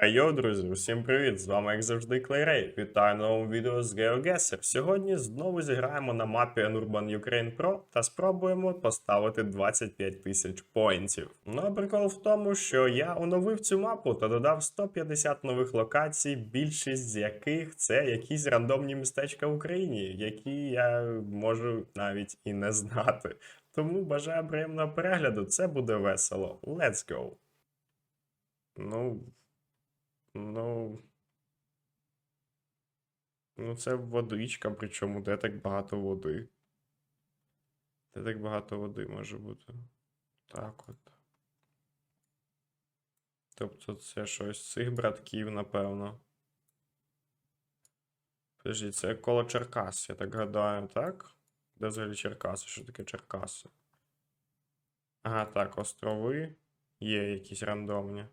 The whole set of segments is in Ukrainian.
Айо, друзі, усім привіт! З вами, як завжди, Клейрей. Вітаю новому відео з GeoGuessr. Сьогодні знову зіграємо на мапі Urban Ukraine Pro та спробуємо поставити 25 тисяч поінтів. Ну а прикол в тому, що я оновив цю мапу та додав 150 нових локацій, більшість з яких це якісь рандомні містечка в Україні, які я можу навіть і не знати. Тому бажаю приємного перегляду, це буде весело. Let's go! Ну, Ну. Ну, це водичка, причому де так багато води. Де так багато води може бути. Так от. Тобто це щось з цих братків, напевно. Подожди, це коло Черкас, я так гадаю, так? Де взагалі Черкаси? Що таке Черкаси? Ага, так, острови. Є якісь рандомні.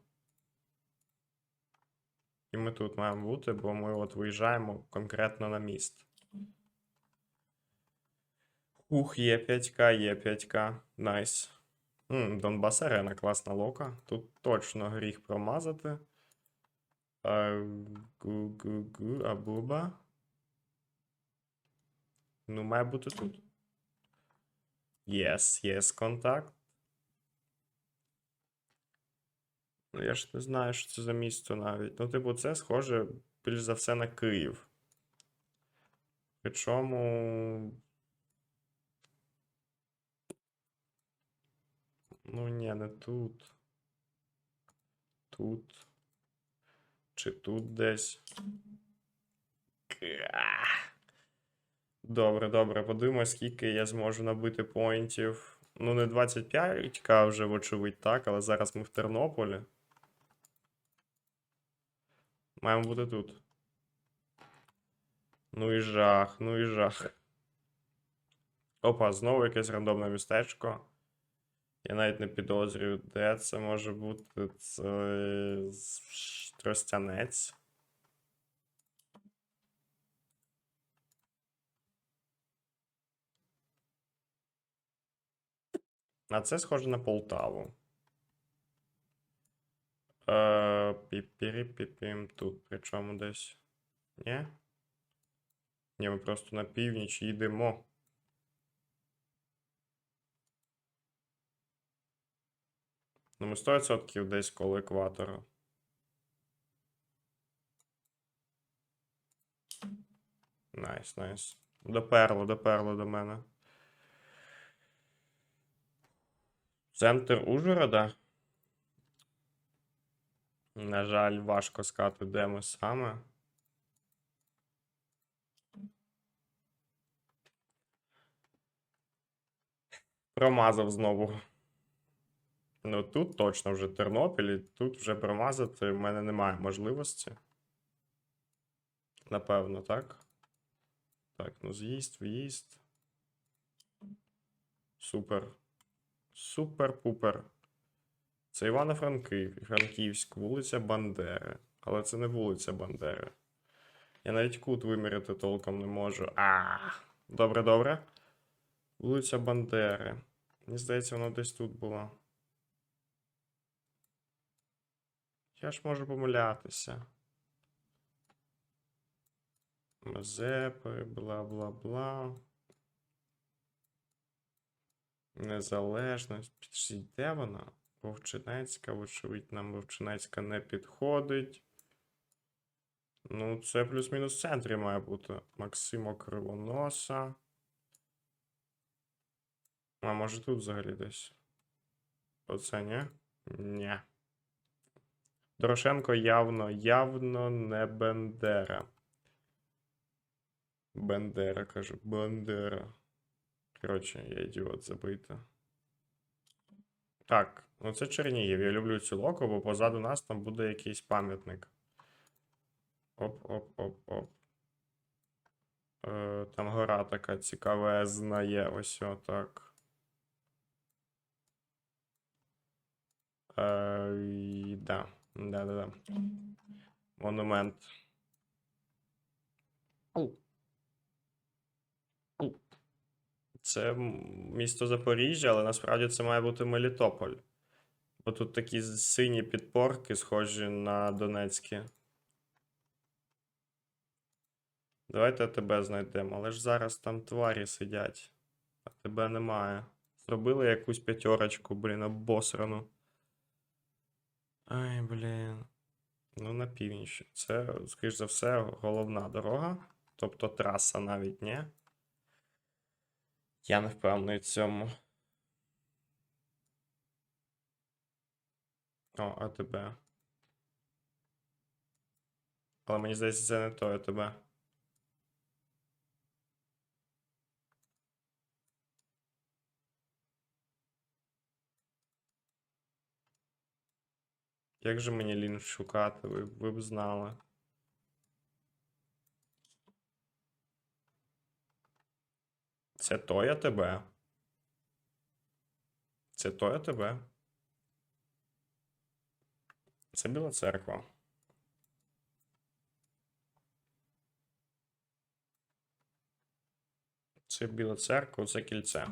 І ми тут маємо бути, бо ми от виїжджаємо конкретно на міст. Ух, є 5К, є 5К. Найс. М, Донбас Арена, класна лока. Тут точно гріх промазати. Гу-гу-гу, абуба. Ну, має бути тут. Yes, yes, контакт. Ну, я ж не знаю, що це за місто навіть. Ну, типу, це схоже більш за все на Київ. Причому. Ну, ні, не тут. Тут. Чи тут десь. Добре, добре. Подивимось, скільки я зможу набити поінтів. Ну, не 25к вже, вочевидь, так, але зараз ми в Тернополі. Маємо бути тут. Ну і жах, ну і жах. Опа, знову якесь рандомне містечко. Я навіть не підозрюю, де це може бути. Це Тростянець. А це схоже на Полтаву. Е, піпірі-піпім тут, причому десь. Ні? Ні, ми просто на північ їдемо. Ну, ми 100% десь коло екватора. Найс, найс. Доперло, доперло до мене. Центр Ужгорода. На жаль, важко сказати, де ми саме. Промазав знову. Ну, тут точно вже Тернопіль, і тут вже промазати в мене немає можливості. Напевно, так? Так, ну з'їзд, в'їзд. Супер. Супер-пупер. Це Івано-Франків, Франківськ, вулиця Бандери. Але це не вулиця Бандери. Я навіть кут виміряти толком не можу. А, добре, добре. Вулиця Бандери. Мені здається, воно десь тут було. Я ж можу помилятися. Мазепи, бла бла бла. Незалежність. Де вона? Вовчинецька, вочевидь, нам Вовчинецька не підходить. Ну, це плюс-мінус в центрі має бути. Максимо Кривоноса. А може тут взагалі десь? Оце ні? Ні. Дорошенко явно, явно не Бендера. Бендера, кажу, Бендера. Коротше, я ідіот забити. Так, ну це Чернігів. Я люблю цю локу, бо позаду нас там буде якийсь пам'ятник. Оп-оп-оп-оп. Е, там гора така цікавезна є. Ось отак. Е, да. Да-да-да. Монумент. Ау. Ау. Це місто Запоріжжя, але насправді це має бути Мелітополь. Отут такі сині підпорки, схожі на донецькі. Давайте тебе знайдемо, але ж зараз там тварі сидять, а тебе немає. Зробили якусь п'ятерочку, блін, обосрану. Ай, блін. Ну, на північ. Це, скоріш за все, головна дорога. Тобто траса навіть не. Я не впевнений в цьому. О, а тебе. Але мені здається, це не то, а тебе. Як же мені лін шукати, ви, ви б знали. Це то я тебе. Це то я тебе. Це Біла церква. Це Біла церква, це кільце.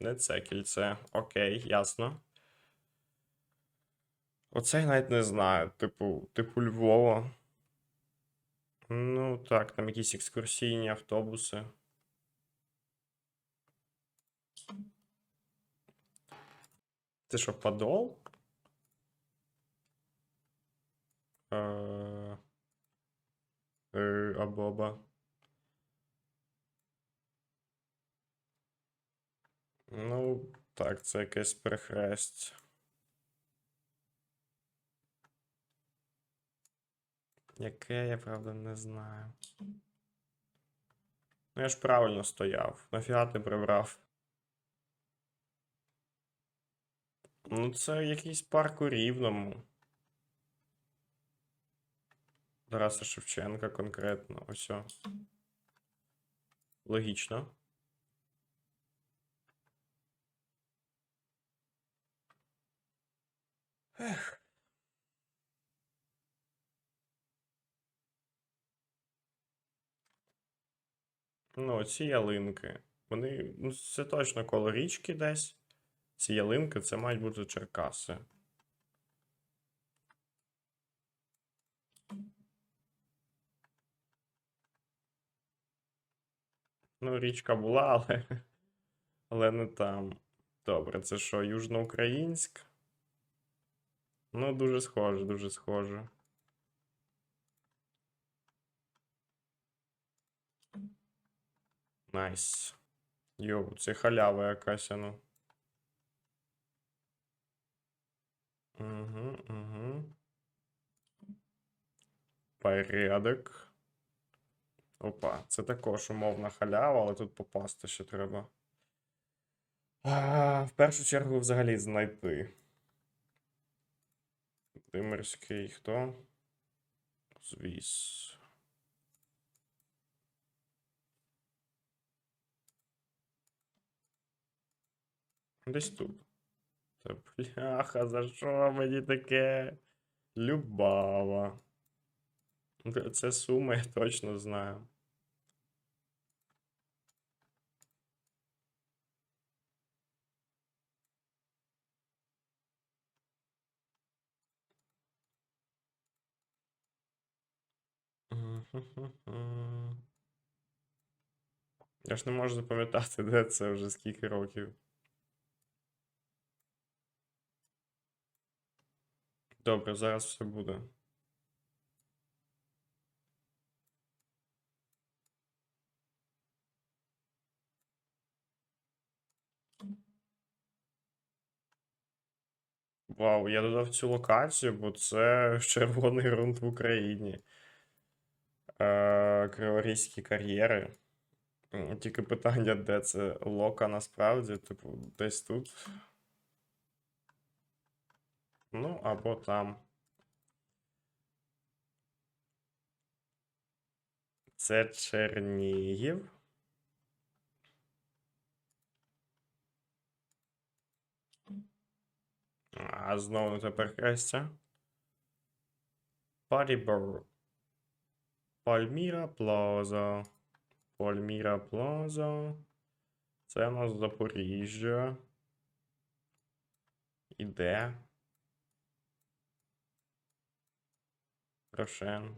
Не це кільце. Окей, ясно. Оце я навіть не знаю. Типу, типу Львова. Ну, так, там якісь екскурсійні автобуси. Це що, Подол? Е, е, Абоба. Ну, так, це якесь перехресть. Яке я правда не знаю. Ну, я ж правильно стояв. Нафіга ти прибрав? Ну, це якийсь парк у Рівному. Тараса Шевченка конкретно. Ось. Логічно. Ех. Ну, ці ялинки. Вони. Ну, це точно коло річки десь. Ці ялинки це мають бути Черкаси. Ну, річка була, але. Але не там. Добре, це що, Южноукраїнськ? Ну, дуже схоже, дуже схоже. Найс. Йоу, це халява якась, ну. Угу, угу. Порядок. Опа, це також умовна халява, але тут попасти ще треба. А, в першу чергу взагалі знайти. Димирський хто? Звіс. Десь тут. Та бляха, за що мені таке? Любава. Це- сума, я точно знаю. Я ж не можу запам'ятати, де це вже скільки років. Добре, зараз все буде. Вау, я додав цю локацію, бо це червоний ґрунт в Україні. Е, Криворізькі кар'єри. Тільки питання, де це лока насправді, типу, десь тут. Ну, або там. Це Чернігів. А знову не тепер хрестя. Парібор. Пальміра Плаза. Пальміра Плаза. Це у нас Запоріжжя. Іде. Рошен.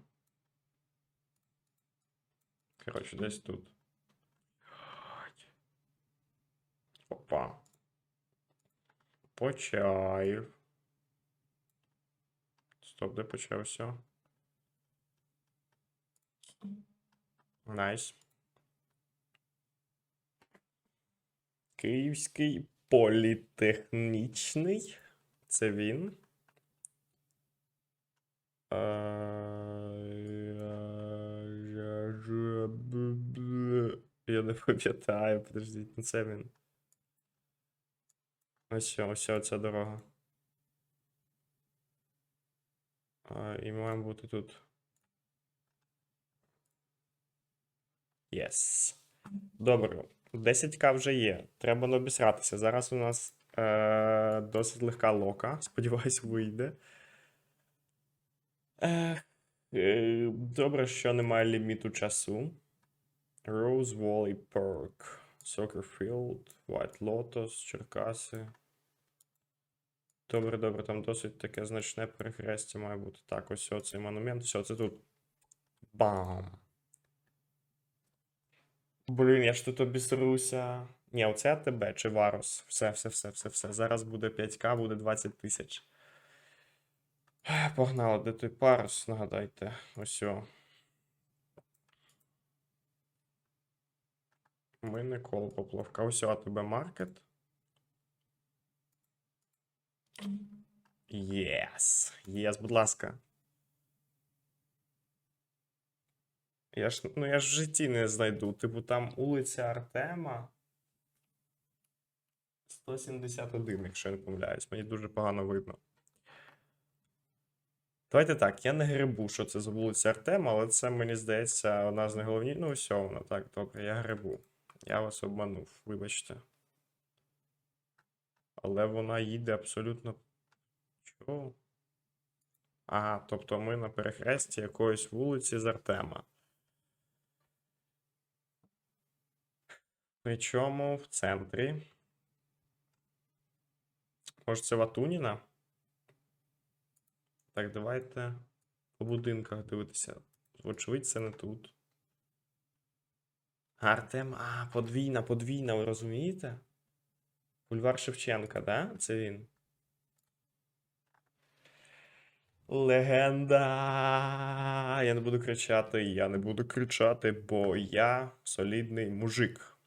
Коротше, десь тут. Опа. Почаїв. Стоп, де почався? Найс. Київський політехнічний. Це він. Е, я не пам'ятаю, подождіть, це він. Ось, ось ця дорога. А, і маємо бути тут. Єс. Добре. 10к вже є. Треба не обісратися. Зараз у нас е, досить легка лока. Сподіваюсь, вийде. Е, е, добре, що немає ліміту часу. Rose Valley Park. Soccer Field, White Lotus, Черкаси. Добре, добре, там досить таке значне перехрестя має бути. Так, ось цей монумент, все, це тут. Бам! Блін, я ж тут обісруся. Ні, оце АТБ чи Варус. Все, все, все, все, все. Зараз буде 5К, буде 20 тисяч. Погнали, де той парус, нагадайте. Ось. о. Ми не коло поплавка. Ось АТБ маркет. Єс. Єс, будь ласка. Я ж, ну я ж в житті не знайду. Типу, там вулиця Артема. 171, якщо я не помиляюсь. Мені дуже погано видно. Давайте так, я не грибу, що це за вулиця Артема, але це, мені здається, одна з найголовніших. Ну, все, воно так, добре, я грибу. Я вас обманув, вибачте. Але вона їде абсолютно. Чого? Ага, тобто ми на перехресті якоїсь вулиці з Артема. Причому в центрі. Може, це Ватуніна? Так, давайте по будинках дивитися. Вочевидь, це не тут. Артем. А, подвійна, подвійна, ви розумієте? Бульвар Шевченка, да? Це він. Легенда. Я не буду кричати, я не буду кричати, бо я солідний мужик.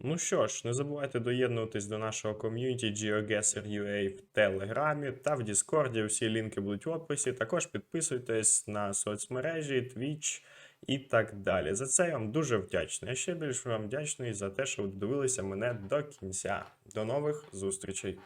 Ну що ж, не забувайте доєднуватись до нашого ком'юніті GeoGuessr.ua в Телеграмі та в Діскорді. Усі лінки будуть в описі. Також підписуйтесь на соцмережі, Twitch і так далі. За це я вам дуже вдячний. Я ще більш вам вдячний за те, що ви дивилися мене до кінця. До нових зустрічей!